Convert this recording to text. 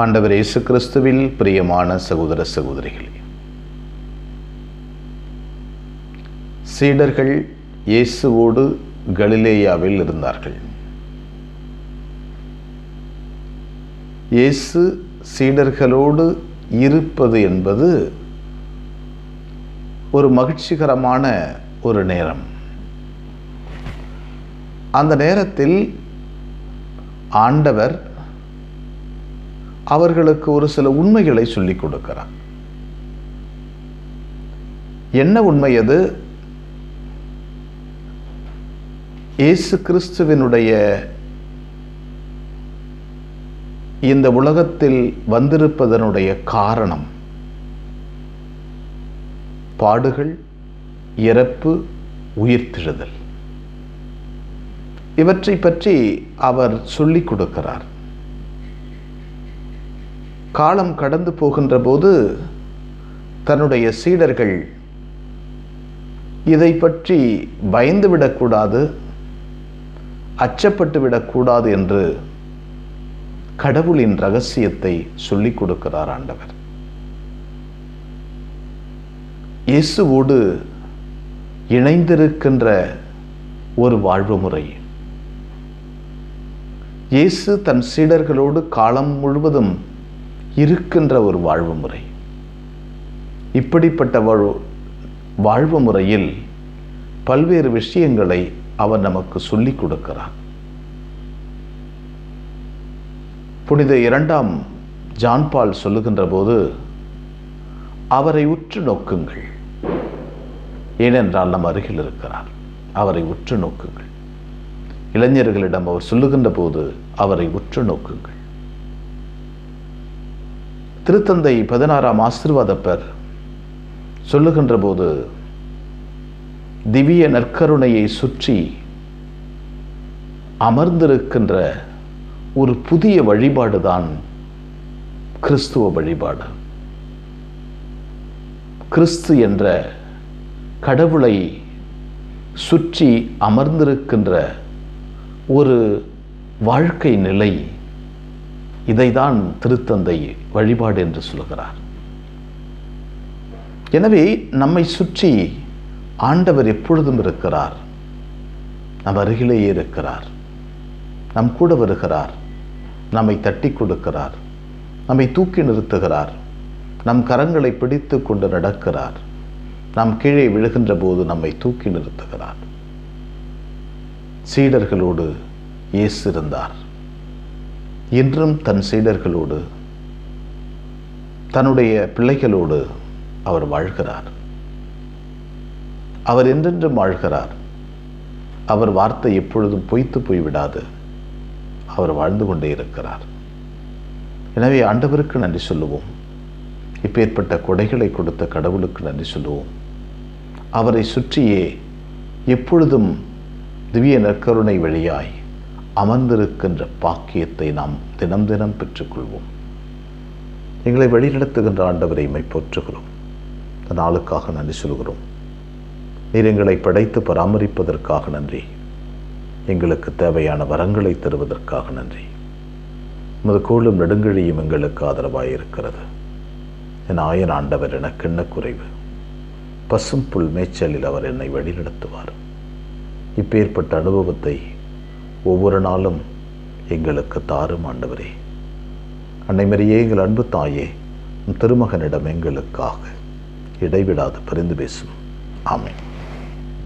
ஆண்டவர் இயேசு கிறிஸ்துவில் பிரியமான சகோதர சகோதரிகளே சீடர்கள் இயேசுவோடு கலிலேயாவில் இருந்தார்கள். இயேசு சீடர்களோடு இருப்பது என்பது ஒரு மகிழ்ச்சிகரமான ஒரு நேரம். அந்த நேரத்தில் ஆண்டவர் அவர்களுக்கு ஒரு சில உண்மைகளை சொல்லிக் கொடுக்கிறார். என்ன உண்மை அது? இயேசு கிறிஸ்துவினுடைய இந்த உலகத்தில் வந்திருப்பதனுடைய காரணம் பாடுகள் இறப்பு உயிர்த்தெழுதல் இவற்றை பற்றி அவர் சொல்லிக் கொடுக்கிறார். காலம் கடந்து போகின்ற போது தன்னுடைய சீடர்கள் இதை பற்றி பயந்து விடக்கூடாது அச்சப்பட்டு விடக்கூடாது என்று கடவுளின் ரகசியத்தை சொல்லிக் கொடுக்கிறார் ஆண்டவர். இயேசுவோடு இணைந்திருக்கின்ற ஒரு வாழ்வு முறை இயேசு தன் சீடர்களோடு காலம் முழுவதும் இருக்கின்ற ஒரு வாழ்வு முறை. இப்படிப்பட்ட வாழ்வு வாழ்வு முறையில் பல்வேறு விஷயங்களை அவர் நமக்கு சொல்லிக் கொடுக்கிறார். புனித இரண்டாம் ஜான்பால் சொல்லுகின்ற போது அவரை உற்று நோக்குங்கள். ஏனென்றால் நம் அருகில் இருக்கிறார். அவரை உற்று நோக்குங்கள். இளைஞர்களிடம் அவர் சொல்லுகின்ற போது அவரை உற்று நோக்குங்கள். திருத்தந்தை பதினாறாம் ஆசிர்வாதப்பர் சொல்லுகின்ற போது திவ்ய நற்கருணையை சுற்றி அமர்ந்திருக்கின்ற ஒரு புதிய வழிபாடுதான் கிறிஸ்துவ வழிபாடு. கிறிஸ்து என்ற கடவுளை சுற்றி அமர்ந்திருக்கின்ற ஒரு வாழ்க்கை நிலை இதைதான் திருத்தந்தை வழிபாடு என்று சொல்கிறார். எனவே நம்மை சுற்றி ஆண்டவர் எப்பொழுதும் இருக்கிறார். நம் அருகிலேயே இருக்கிறார். நம் கூட வருகிறார். நம்மை தட்டி கொடுக்கிறார். நம்மை தூக்கி நிறுத்துகிறார். நம் கரங்களை பிடித்து கொண்டு நடக்கிறார். நாம் கீழே விழுகின்ற போது நம்மை தூக்கி நிறுத்துகிறார். சீடர்களோடு இயேசு இருந்தார். இன்றும் தன் சீடர்களோடு தன்னுடைய பிள்ளைகளோடு அவர் வாழ்கிறார். அவர் என்றென்றும் வாழ்கிறார். அவர் வார்த்தை எப்பொழுதும் பொய்த்து போய்விடாது. அவர் வாழ்ந்து கொண்டே இருக்கிறார். எனவே ஆண்டவருக்கு நன்றி சொல்லுவோம். இப்பேற்பட்ட கொடைகளை கொடுத்த கடவுளுக்கு நன்றி சொல்லுவோம். அவரை சுற்றியே எப்பொழுதும் திவ்ய நற்கருணை வழியாய் அமர்ந்திருக்கின்ற பாக்கியத்தை நாம் தினம் தினம் பெற்றுக்கொள்வோம். எங்களை வழிநடத்துகின்ற ஆண்டவரை மை போற்றுகிறோம். இந்த நாளுக்காக நன்றி சொல்கிறோம். நீர் எங்களை படைத்து பராமரிப்பதற்காக நன்றி. எங்களுக்கு தேவையான வரங்களை தருவதற்காக நன்றி. உமது கோளும் நெடுங்கழியும் எங்களுக்கு ஆதரவாக இருக்கிறது என் ஆயன் ஆண்டவர் எனக்கு என்ன குறைவு? பசும் புல் மேய்ச்சலில் அவர் என்னை வழிநடத்துவார். இப்பேற்பட்ட அனுபவத்தை ஒவ்வொரு நாளும் எங்களுக்கு தாரும் ஆண்டவரே. அன்னைமரியே எங்கள் அன்பு தாயே திருமகனிடம் எங்களுக்காக இடைவிடாது பரிந்து பேசும். ஆமை